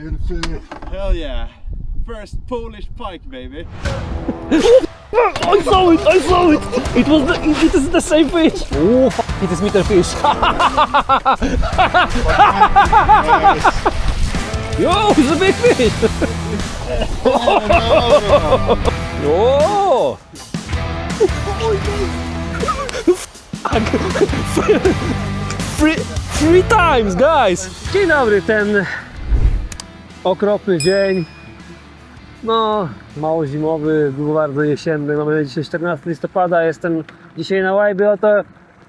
Pierwszy. Hell yeah. First Polish pike, baby. I saw it! I saw it! It was the, it is the same fish! Oh, f- it is meter fish! Yo, it's a big fish! oh! Three, three times, guys! Dzień dobry, ten okropny dzień. No, mało zimowy, był bardzo jesienny. Mamy dzisiaj 14 listopada. Jestem dzisiaj na łajbie oto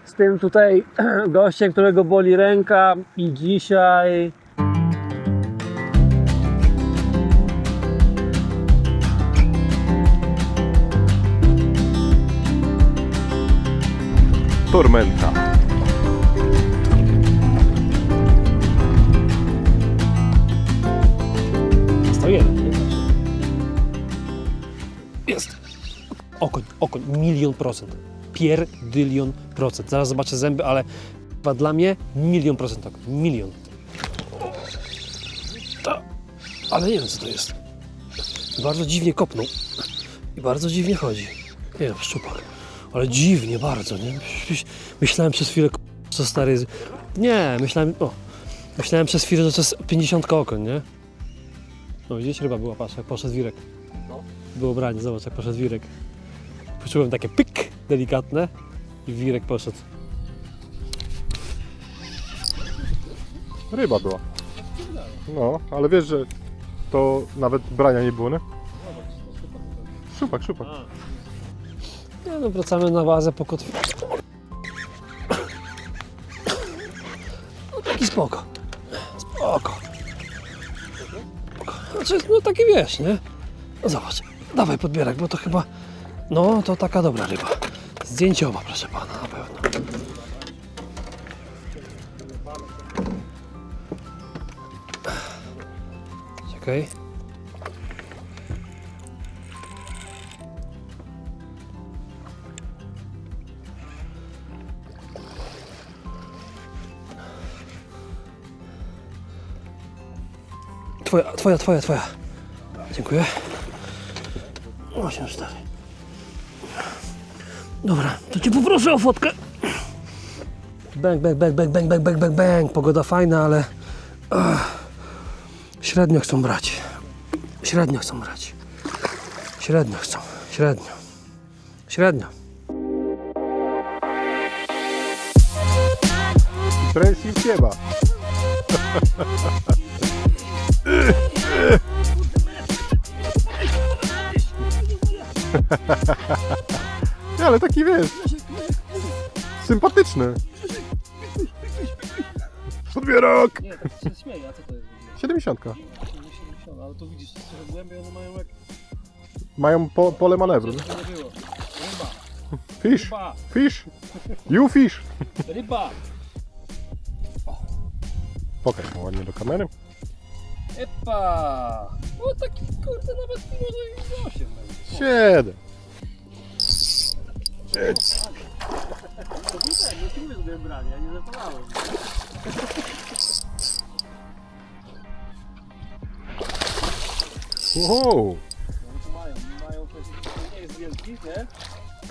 z tym tutaj gościem, którego boli ręka i dzisiaj Tormenta. Okoń, milion procent. Pierdylion procent. Zaraz zobaczę zęby, ale chyba dla mnie milion procent okoń. Milion. Ta. Ale nie wiem co to jest. Bardzo dziwnie kopnął. I bardzo dziwnie chodzi. Nie wiem, szczupak. Ale dziwnie bardzo, nie? Myślałem przez chwilę, co stary jest. Nie, myślałem, o. Myślałem przez chwilę, że to jest 50 okoń, nie? No widzisz, ryba była, patrz, jak poszedł wirek. Było branie, zobacz, jak poszedł wirek. Poczułem takie pyk delikatne i wirek poszedł. Ryba była. No, ale wiesz, że to nawet brania nie było, nie? Szupak, szupak. Nie no, wracamy na bazę po kotwie. No taki spoko. Spoko. Spoko. Znaczy, no taki wiesz, nie? No zobacz, dawaj podbierak, bo to chyba, no to taka dobra ryba. Zdjęciowa, proszę pana, na pewno. Czekaj. Twoja, twoja, twoja, twoja. Dziękuję. 84. Dobra, to cię poproszę o fotkę. Bang, bang, bang, bang, bang, bang, bang, bang, bang. Pogoda fajna, ale ach, średnio chcą brać. Średnio chcą brać. Średnio chcą. Średnio. Średnio. Presji chyba. Nie, ale taki wiesz. Sympatyczny. Podbierak! Nie, tak się śmieje, a co to jest? 70. Ale to widzisz, że głębiej one mają jak Mają po, pole manewru. nie? było. Ryba, Fish, ryba, fish, you fish. ryba. Pokaż mu ładnie do kamery. Epa! O taki kurde nawet może i 8 będzie. Siedem. To był ten, nie filmy zrobiłem branie, ja nie żartowałem. Wow. No mają, mają coś, to nie jest wielki, nie?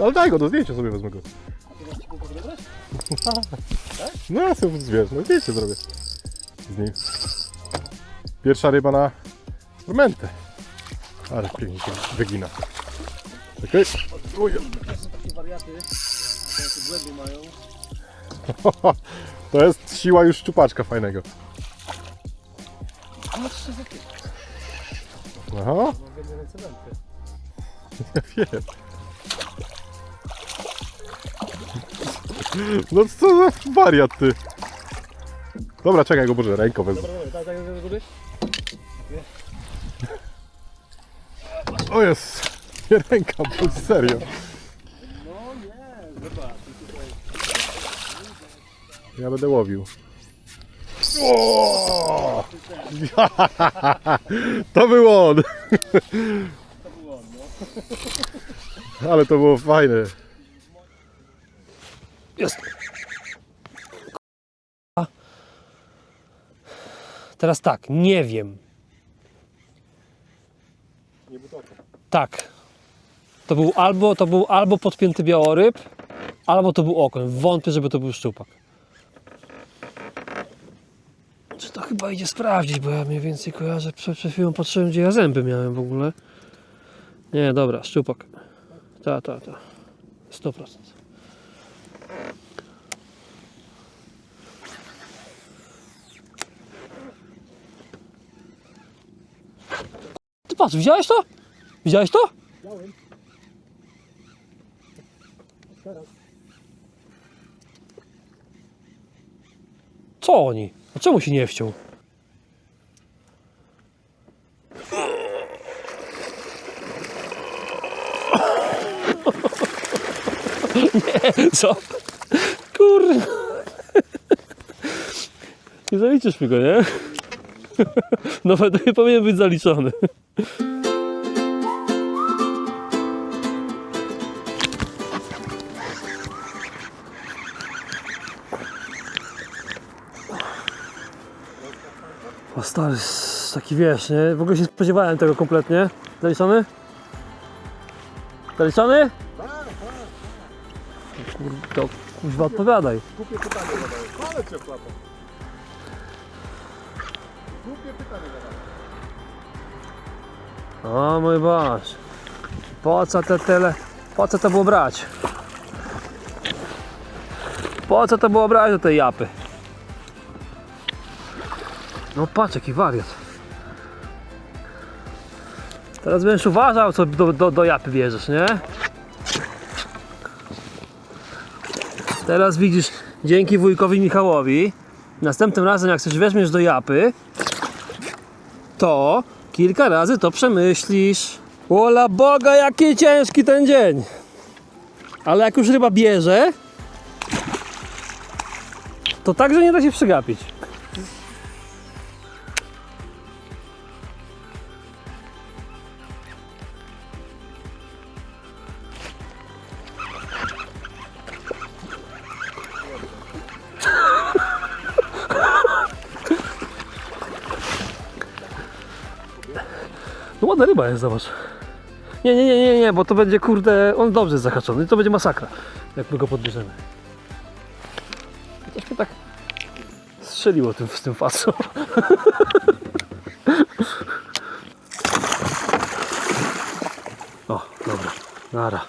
Ale daj go do zdjęcia sobie wezmę go. A to właśnie mógł pograć? No ja sobie zwierz, no zdjęcie zrobię. Z nim. Pierwsza ryba na fermentę. Ale pięknie się wygina. Czekaj. Oj. Się głębiej mają. To jest siła już szczupaczka fajnego. A co za takie? Aha, Mam jedne ręce wędkę. ja wiem. No co za wariat ty. Dobra, czekaj go może ręką wezmę. Dobra, dobra, tak, tak, tak, do góry. O jest! Nie ręka, bo serio. Ja będę łowił. To był on! Ale to było fajne. Jest. Teraz tak, nie wiem. Nie. Tak. To był albo, to był albo podpięty białoryb, albo to był okoń. Wątpię, żeby to był szczupak. To chyba idzie sprawdzić, bo ja mniej więcej kojarzę. Przed, przed chwilą patrzyłem, gdzie ja zęby miałem w ogóle. Nie, dobra, szczupak. Ta, ta, ta. 100%. Ty patrz, widziałeś to? Widziałeś to? Co oni? A czemu się nie wciął? Nie, co? Kurde. Nie zaliczysz mi go, nie? Nawet nie powinien być zaliczony. S- taki wiesz, nie? W ogóle się spodziewałem tego kompletnie. Zaliczony? Zaliczony? Kurde, To kuźwa odpowiadaj. Głupie pytanie zadałem. Ale cię chlapą. Głupie pytanie zadałem. O mój Boże. Po co te tyle? Po co to było brać? Po co to było brać do tej japy? No patrz jaki wariat. Teraz będziesz uważał co do, do, do japy bierzesz, nie? Teraz widzisz, dzięki wujkowi Michałowi, następnym razem jak coś weźmiesz do japy, to kilka razy to przemyślisz. Ola Boga, jaki ciężki ten dzień. Ale jak już ryba bierze, to także nie da się przegapić. Ładna ryba jest, zobacz. Nie, nie, nie, nie, nie, bo to będzie kurde, on dobrze jest zahaczony, to będzie masakra, jak my go podbierzemy. Chociaż mnie tak strzeliło tym, z tym facą. O, dobra, nara.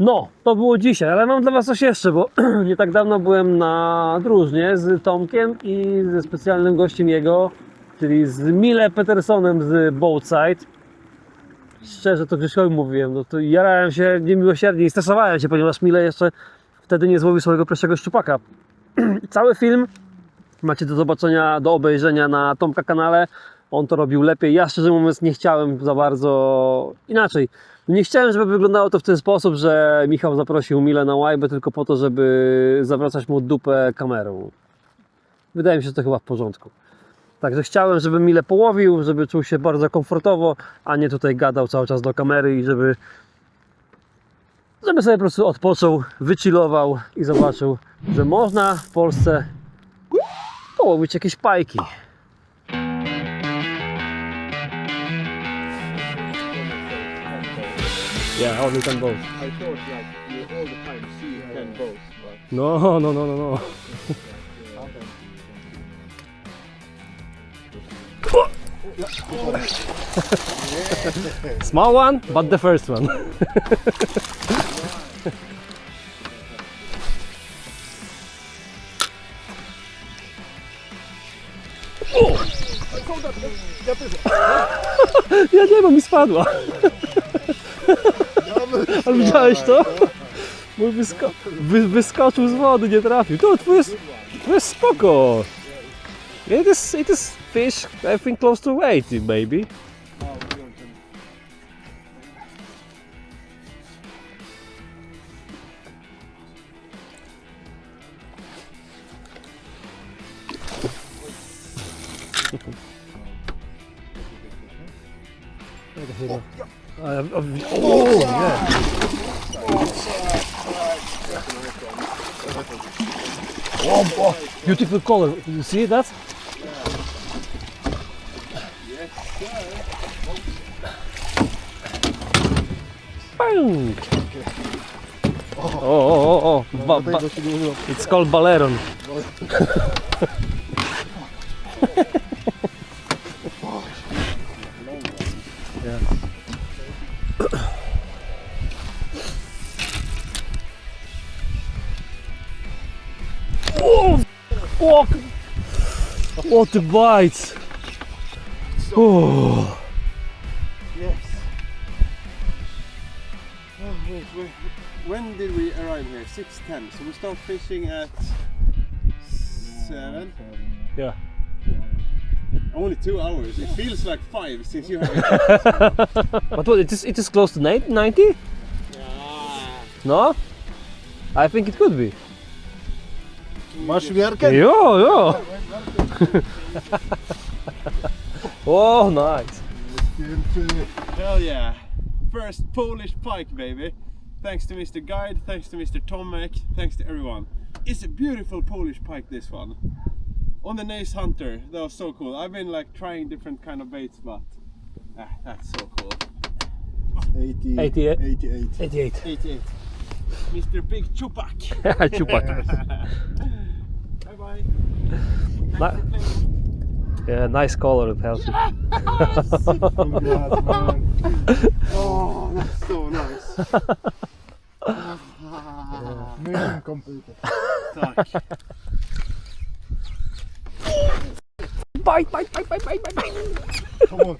No, to było dzisiaj, ale mam dla Was coś jeszcze, bo nie tak dawno byłem na drużnie z Tomkiem i ze specjalnym gościem jego, czyli z Mile Petersonem z Boatside. Szczerze to Grześkowi mówiłem, no to jarałem się niemiłosiernie i stresowałem się, ponieważ Mile jeszcze wtedy nie złowił swojego pierwszego szczupaka. Cały film macie do zobaczenia, do obejrzenia na Tomka kanale. On to robił lepiej. Ja szczerze mówiąc nie chciałem za bardzo inaczej. Nie chciałem, żeby wyglądało to w ten sposób, że Michał zaprosił Milę na łajbę tylko po to, żeby zawracać mu dupę kamerą. Wydaje mi się, że to chyba w porządku. Także chciałem, żeby Mile połowił, żeby czuł się bardzo komfortowo, a nie tutaj gadał cały czas do kamery i żeby żeby sobie po prostu odpoczął, wychillował i zobaczył, że można w Polsce połowić jakieś pajki. Yeah, only ten boat. I thought like you all the time see ten boats, but No, no, no, no, no. Small one, but the first one. Ja nie, bo mi spadła. Ale widziałeś to? Mój wysko wy wyskoczył z wody, nie trafił. To, to jest, to jest spoko. It is, it is fish, I think close to weight, maybe. Yeah. Oh, beautiful color. You see that? Bang! O, o, o, o. Ba, ba, it's called Baleron. Oh, fuck! What the bites! Oh. When did we arrive here? 6.10. So we start fishing at 7. Yeah. Only two hours. It feels like five since you have But what, it is, it is close to 90? 90? No? I think it could be. Masz wiarkę? Yeah, yeah. oh, nice. Hell yeah. First Polish pike, baby. Thanks to Mr. Guide, thanks to Mr. Tomek, thanks to everyone. It's a beautiful Polish pike, this one. On the Nace Hunter, that was so cool. I've been like trying different kind of baits, but ah, that's so cool. 80, 88. 88. 88. 88. Mr. Big Chupak. Chupak. bye bye. Ni- yeah, nice color, it helps you. Congrats, man. Oh, that's so nice. Completed. Tack. Bite, bite, bite, bite, bite, bite, bite. Come on.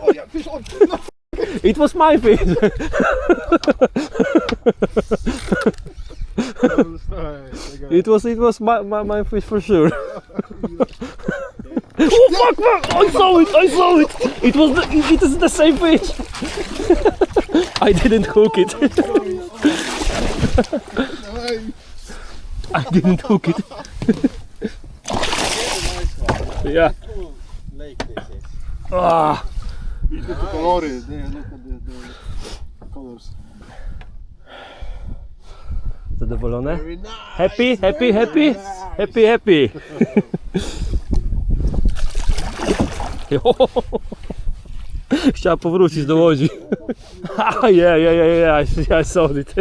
Oh yeah, fish on. No. It was my fish. it was it was my, my, my fish for sure. oh fuck, fuck! I saw it! I saw it! It was the, it is the same fish. I didn't hook it. didn't hook it. yeah. Cool lake this is. Ah. Look at the. There, look at the, the colors. Zadowolone? Very nice. Happy, happy, happy, happy, happy. Chciała powrócić do łodzi. Ah, yeah, yeah, yeah, yeah, I, I saw it.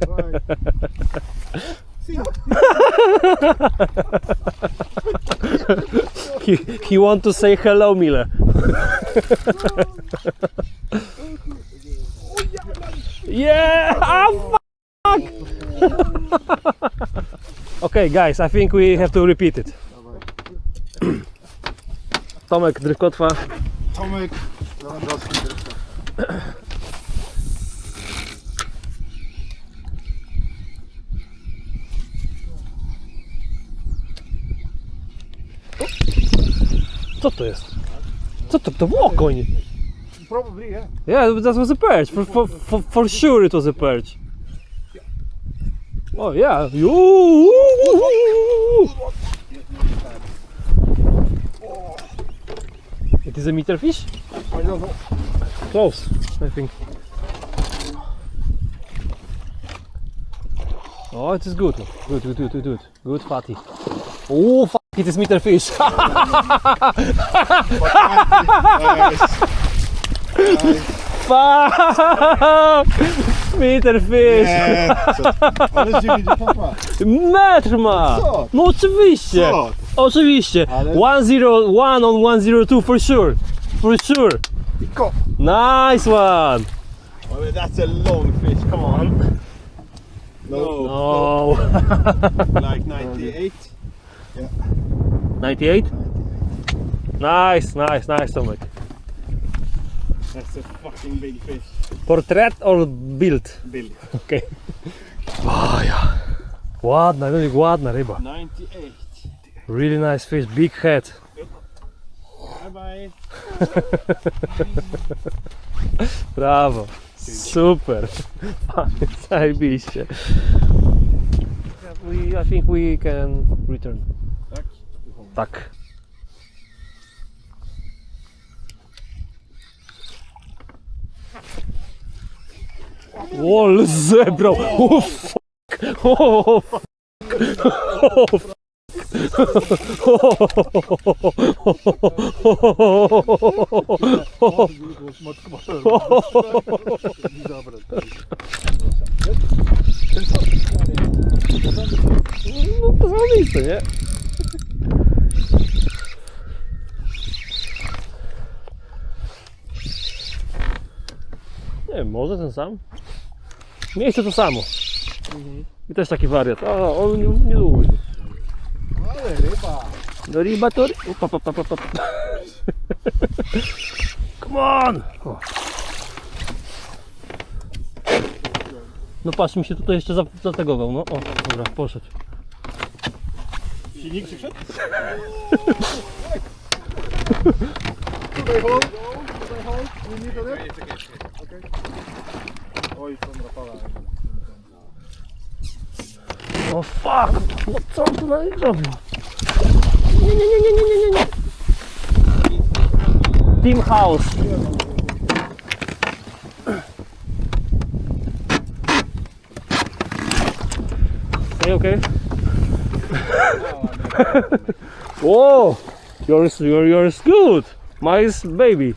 Dawaj. He, he want to say hello, Mile. yeah! Ah, fuck! okay, guys, I think we have to repeat it. Tomek Drywkotwa. Tomek Lewandowski. Co to jest? Co to? To było koń. Probably, yeah. Yeah, that was a perch. For, for, for, for sure it was a perch. Oh yeah. Ooh. It is a meter fish? I don't know. Close, I think. Oh, it is good. Good, good, good, good, good. Fatty. Oh, fuck, it is meter fish. Fuck! Meter fish! Nie, co? Ale. Metr ma! Co? No oczywiście! Co? Oczywiście! Ale- 101 on 102 for sure! For sure! Ko. Nice one! Oh, that's a long fish. Come on. No. Oh! Like 98. 98? Nice, nice, nice Tomek. That's a fucking big fish. Portret or build? Okej. Okay. Ah, ja. Ładna, no ładna ryba. 98. Really nice fish, big head. Bye bye. Brawo. Super. Zajebiście. We, I think we can return. Tak? O, zebrał! O, fuck! O, fuck! O, fuck! No to zajebiste, nie? Nie wiem, może ten sam? Miejsce to samo. I też taki wariat. A, on nie, nie dłuży. Ale ryba. No ryba to... ry- Upa, pa, pa, pa, pa. Come on! O. No patrz, mi się tutaj jeszcze za- zategował, no. O, dobra, poszedł. Zie niks bij gewoon. Bij gewoon. Niet Oké. Oh fuck, wat zou er nou in Team Chaos. Hey, oké. Okay. Whoa! Yours, your, yours good. Mine's baby.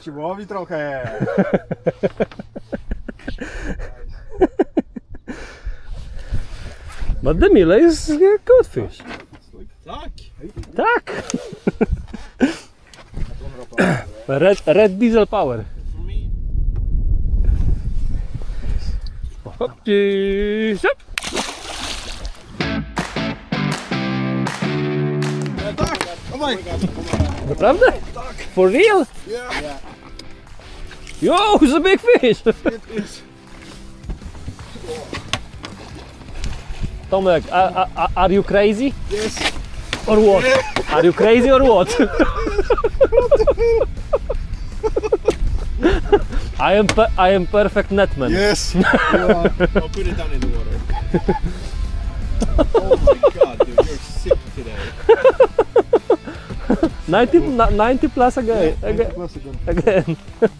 Siłowi trochę. But the Mila is a good fish. Tack! Tak! Red, red diesel power. Hop, tjus, hop. My god! Naprawdę? For real? Yeah! Yo, it's a big fish! It is. Tomek, are, are, are you crazy? Yes! Or what? Are you crazy or what? I am per- I am perfect netman. Yes. I'll put it down in the water. oh my god, dude, you're sick today. 90, na- 90 plus again. Again. again.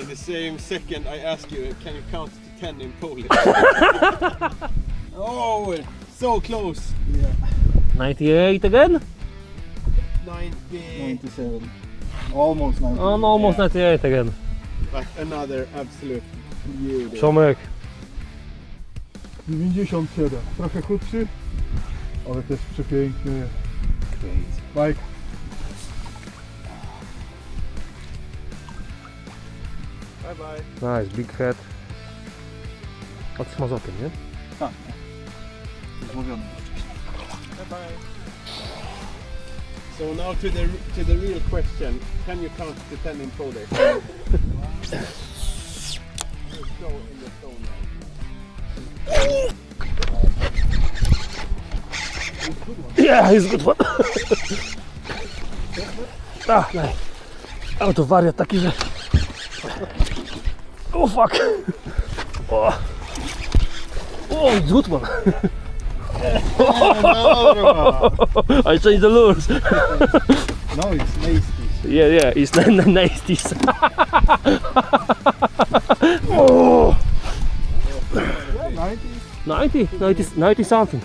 In the same second, I ask you, can you count to 10 in Polish? oh, so close! 98 again? 90. 97. Almost 90. Oh, no, almost 98 again. Like another absolute beauty. Tomek, 97. Trochę chudszy, ale też przepiękny. Mike. Bye bye. nice, big head. A ty masz okiem, nie? Złowiony. Bye bye. So now to the to the real question: Can you count to ten in Polish? You're so in the zone now. Yeah, he's good one. ah, nej. Ale to wariat taki, że... Oh fuck. O, oh, it's good one. I changed the lures. No, it's nasty. Yeah, yeah, it's n- n- nasty. oh, Yeah, 90. 90, 90, 90 something.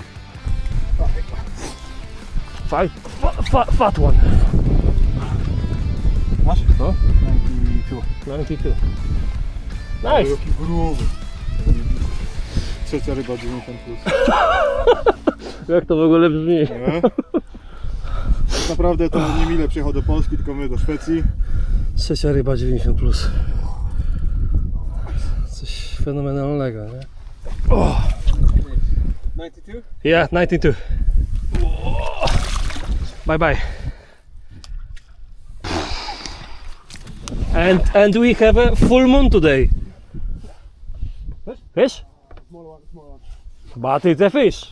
Five, fa- fa- fat one. Masz? No. 92. 92. Nice. Jaki gruby. Trzecia ryba 90 plus. Jak to w ogóle brzmi? Nie? Tak naprawdę to nie mile przyjechał do Polski, tylko my do Szwecji. Trzecia ryba 90 plus. Coś fenomenalnego, nie? 92. Yeah, 92. Bye bye. And and we have a full moon today. Fish? Fish? Small one, small one. But it's a fish.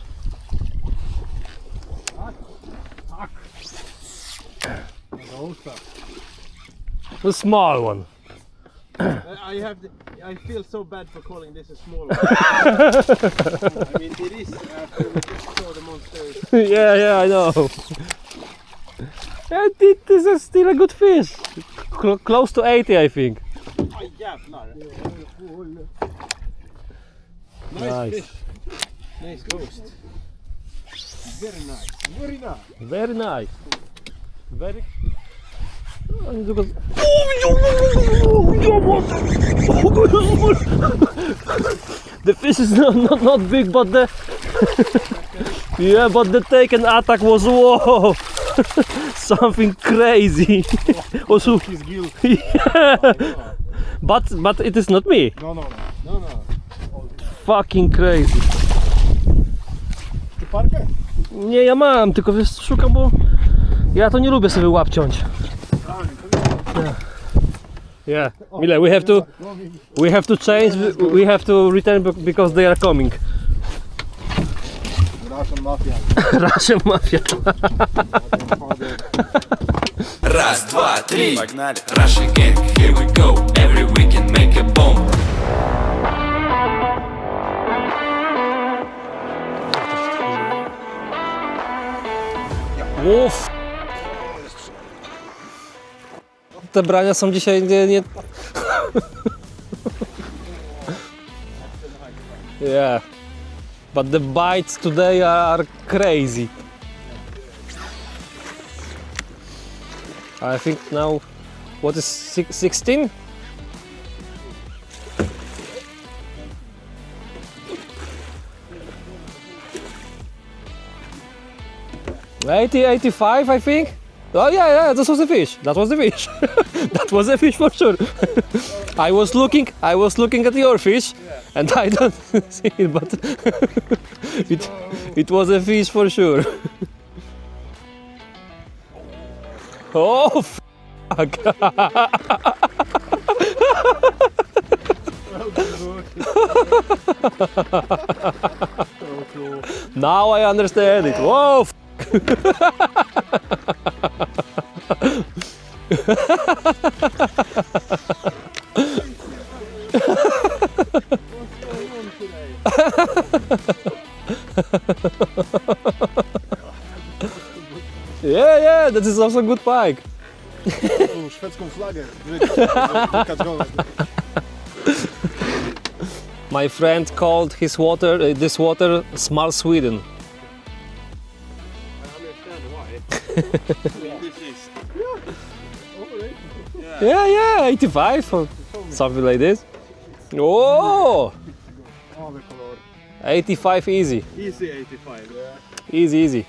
A small one. I have. The, I feel so bad for calling this a small one. I mean, it is uh, after we just saw the monsters. yeah, yeah, I know. And it is still a good fish. Cl- close to 80, I think. Jävlar! Nice, Nice. fish. Nice ghost. Very nice. Very nice. Very nice. Very... The fish is not, not, not big, but the... yeah, but the taken attack was whoa! Something crazy. Also, His gill. yeah. But, but it is not me. No, no, no. No, no. Fucking crazy. Czy parkę? Nie, ja mam, tylko wiesz, szukam, bo ja to nie lubię sobie łap ciąć. Yeah. Mile, we have to we have to change we have to return be- because they are coming. Russian Mafia. Russian Mafia. Раз, два, три, погнали Russian gang, here we go Every weekend make a bomb Uff. Te brania są dzisiaj nie... nie... yeah. But the bites today are crazy. I think now... What is six- 16? Eighty, eighty-five, I think. Oh yeah, yeah, that was the fish. That was the fish. that was a fish for sure. I was looking, I was looking at your fish, and I don't see it, but it, it was a fish for sure. oh fuck! now I understand it. Whoa! Yeah, yeah, that is also a good pike. Tu szwedzką flagę. Wykać. My friend called his water, uh, this water, small Sweden. Yeah, yeah, 85 or something like this. Oh, 85 easy, Easy 85. easy, easy.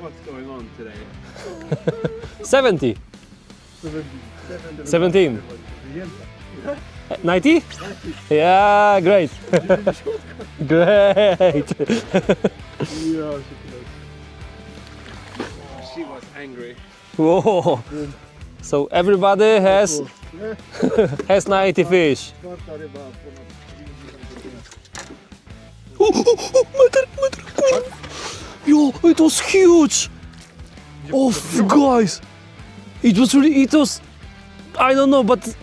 What's going on today? 70, 17, 90? Yeah, great. great. Angry. Whoa. So everybody has has 90 fish. Oh, oh, oh. Yo, it was huge. Oh, guys, it was really, it was, I don't know, but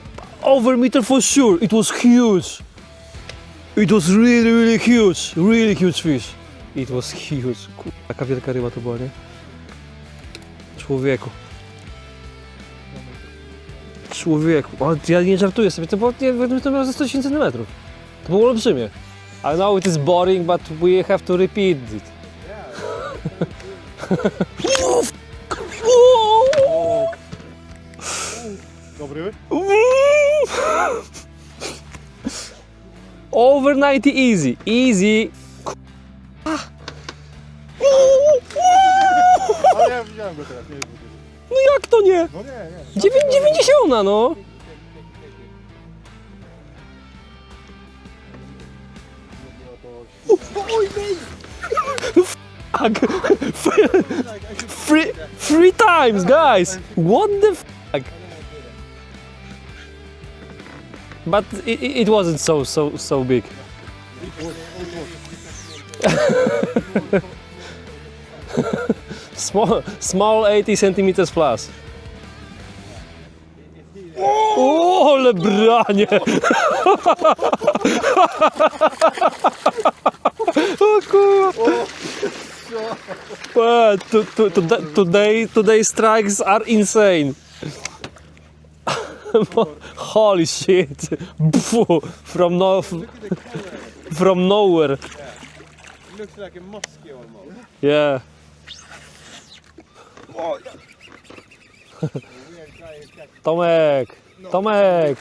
over meter for sure. It was huge. It was really, really huge, really huge fish. It was huge. Jaka wielka ryba to była, nie? Człowieku. Człowieku, ale ja nie żartuję sobie, to było, nie, to miało ze 110 cm. To było olbrzymie. I know it is boring, but we have to repeat it. Dobry? Over 90 easy, easy. Widziałem go teraz. Nie, nie, No jak to nie? no nie, nie. Dziewię- 90 no. Fuck. Three, three times, guys. What the fuck? But it it wasn't so so so big. small small 80 centimeters plus. Oh, o, ale branie! O kurwa! Wow, to, to, to, today, today strikes are insane. Holy shit! From north, from nowhere. It looks like a musky almost. Yeah. Tomek! Tomek!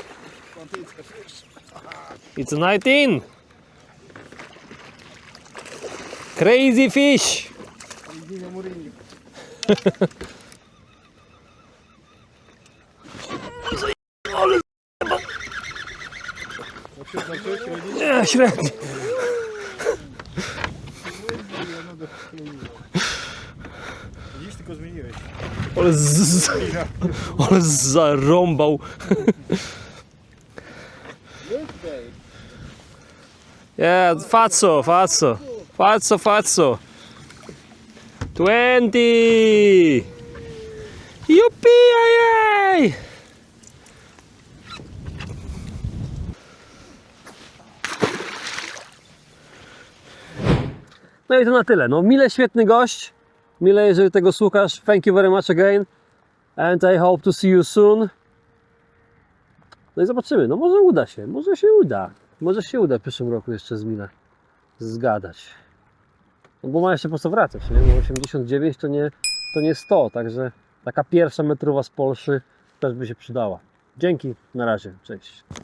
It's 19! Crazy fish! Nie, średni. Tylko zmieniłeś. Ale, z, ale zarąbał. Yeah, fatso, fatso. Fatso, fatso. 20! Jupi, ajaj! No i to na tyle. No, Mile świetny gość. Mile, jeżeli tego słuchasz, thank you very much again. And I hope to see you soon. No i zobaczymy. No może uda się. Może się uda. Może się uda w przyszłym roku jeszcze z Mile zgadać. No bo ma jeszcze po co wracać, nie? Bo 89 to nie, to nie 100, także taka pierwsza metrowa z Polszy też by się przydała. Dzięki, na razie, cześć.